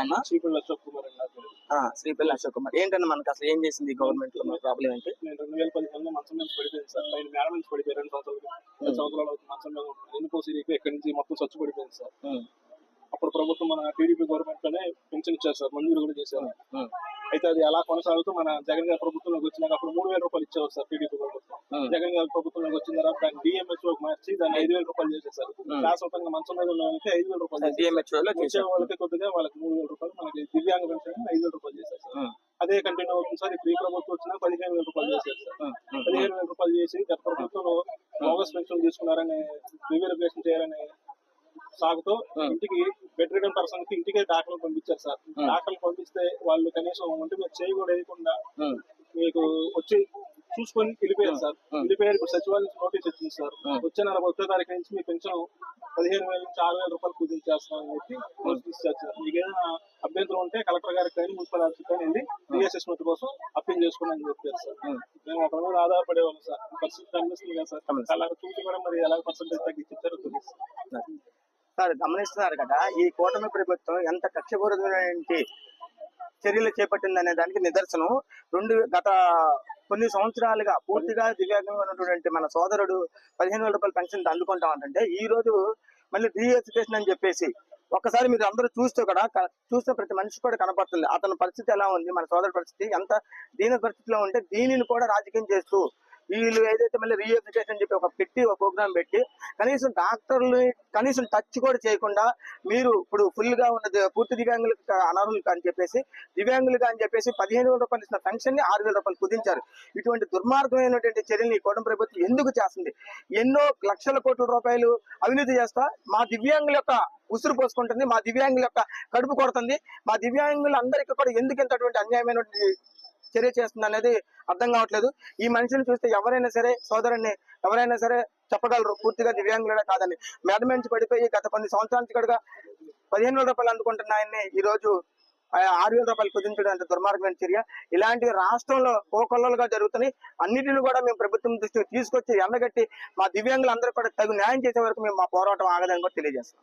పేరేంటన్నా చీపుళ్ళ అశోక్ కుమార్ శ్రీపల్లి అశోక్ కుమార్. ఏంటన్నా మనకి అసలు ఏం చేసింది గవర్నమెంట్లో ప్రాబ్లం ఏంటి? నేను రెండు వేల పదిహేనులో మంచం మీద పడిపోయింది సార్. పైన మేడ నుంచి పడిపోయి రెండు సంవత్సరాలు రెండు సంవత్సరాలు అవుతుంది మంచం మీద ఉంటున్నాను. ఎన్నుకో సిరికి ఎక్కడి నుంచి మొత్తం స్వచ్ఛ పడిపోయింది సార్. అప్పుడు ప్రభుత్వం మన టీడీపీ గవర్నమెంట్లోనే పెన్షన్ ఇచ్చారు సార్. మంజూరు కూడా చేశారు. అయితే అది అలా కొనసాగుతూ మన జగన్ గారి ప్రభుత్వంలోకి వచ్చినాక అప్పుడు మూడు వేల రూపాయలు ఇచ్చేవారు సార్ టీడీపీ. జగన్ గారి ప్రభుత్వంలోకి వచ్చిన తర్వాత దాన్ని డిఎంహెచ్ఓ మార్చి దాన్ని ఐదు వేల రూపాయలు చేసేసారు శాశ్వతంగా మంచం మీద ఉన్న వాళ్ళకి ఐదు వేల రూపాయలు లో వచ్చే. వాళ్ళకి కొద్దిగా వాళ్ళకి మూడు వేల రూపాయలు మనకి దివ్యాంగ పెన్షన్ ఐదు వేల రూపాయలు చేశారు అదే కంటిన్యూ అవుతుంది సార్ ఇప్పుడు ఈ ప్రభుత్వం వచ్చినా పదిహేను వేల రూపాయలు చేశారు సార్. పదిహేను వేల రూపాయలు చేసి గత ప్రభుత్వంలో బోగస్ పెన్షన్ తీసుకున్నారని రీవెరిఫికేషన్ చేయాలని సాగుతూ ఇంటికి బెడ్ రిడన్ పర్సన్కి ఇంటికే దాఖలు పంపించారు సార్. దాఖలు పంపిస్తే వాళ్ళు కనీసం ఒంటి మీద చేయి కూడా వేయకుండా ఉమ్, మీకు వచ్చి చూసుకొని వెళ్ళిపోయారు సార్. వెళ్ళిపోయారు. ఇప్పుడు సచివాలయం నోటీస్ వచ్చింది సార్. వచ్చే నెల ఒకటో తారీఖు నుంచి మీ పెన్షన్ పదిహేను వేల నుంచి ఆరు వేల రూపాయలు కుదించేస్తామని చెప్పి నోటీస్ ఇచ్చారు సార్. మీకు ఏదైనా అభ్యంతరం ఉంటే కలెక్టర్ గారికి కానీ మున్సిపల్ ఆఫీస్ కానీ వెళ్ళి రీఅసెస్మెంట్ కోసం అప్పీల్ చేసుకోండి అని చెప్పారు సార్. మేము ఒకరి మీద ఆధారపడే వాళ్ళం సార్ పరిస్థితి కనిపిస్తుంది కదా సార్. అలా చూసి కూడా మరి ఎలా పర్సెంటేజ్ తగ్గించారో తెలియదు సార్. గమనిస్తున్నారు కదా ఈ కూటమి ప్రభుత్వం ఎంత కక్షపూరితమైనటువంటి చర్యలు చేపట్టిందనే దానికి నిదర్శనం. రెండు గత కొన్ని సంవత్సరాలుగా పూర్తిగా దివ్యాంగంగా ఉన్నటువంటి మన సోదరుడు పదిహేను వేల రూపాయల పెన్షన్ అందుకుంటా ఉంటుంటే ఈ రోజు మళ్ళీ రీఎడ్యుకేషన్ అని చెప్పేసి ఒక్కసారి మీరు అందరూ చూస్తే కూడా చూస్తే ప్రతి మనిషి కూడా కనపడుతుంది. అతని పరిస్థితి ఎలా ఉంది? మన సోదరుడి పరిస్థితి ఎంత దీని పరిస్థితిలో ఉంటే దీనిని కూడా రాజకీయం చేస్తూ వీళ్ళు ఏదైతే మళ్ళీ రీఎడ్యుకేషన్ అని చెప్పి ఒక పెట్టి ఒక ప్రోగ్రామ్ పెట్టి కనీసం డాక్టర్లు కనీసం టచ్ కూడా చేయకుండా మీరు ఇప్పుడు ఫుల్గా ఉన్నది పూర్తి దివ్యాంగులకు అనర్హులు అని చెప్పేసి దివ్యాంగులుగా అని చెప్పేసి పదిహేను వేల రూపాయలు ఇచ్చిన పెన్షన్ని ఆరు వేల రూపాయలు కుదించారు. ఇటువంటి దుర్మార్గమైనటువంటి చర్యలు ఈ కోటం ప్రభుత్వం ఎందుకు చేస్తుంది? ఎన్నో లక్షల కోట్ల రూపాయలు అవినీతి చేస్తా మా దివ్యాంగుల యొక్క ఉసురు పోసుకుంటుంది మా దివ్యాంగుల యొక్క కడుపు కొడుతుంది మా దివ్యాంగులందరికీ కూడా ఎందుకు ఇంతటువంటి అన్యాయమైనటువంటి చర్య చేస్తుంది అనేది అర్థం కావట్లేదు. ఈ మనిషిని చూస్తే ఎవరైనా సరే సోదరుడిని ఎవరైనా సరే చెప్పగలరు. పూర్తిగా దివ్యాంగులే కాదని. మేడ నుంచి పడిపోయి గత కొన్ని సంవత్సరాల నుంచి కూడా పదిహేను వేల రూపాయలు అందుకుంటున్న ఆయన్ని ఈ రోజు ఆరు వేల రూపాయలు కుదించడం అంటే దుర్మార్గమైన చర్య. ఇలాంటి రాష్ట్రంలో కోకొల్లలుగా జరుగుతున్నాయి. అన్నిటిని కూడా మేము ప్రభుత్వం దృష్టికి తీసుకొచ్చి ఎండగట్టి మా దివ్యాంగులందరూ కూడా తగు న్యాయం చేసే వరకు మేము మా పోరాటం ఆగదని కూడా తెలియజేస్తాం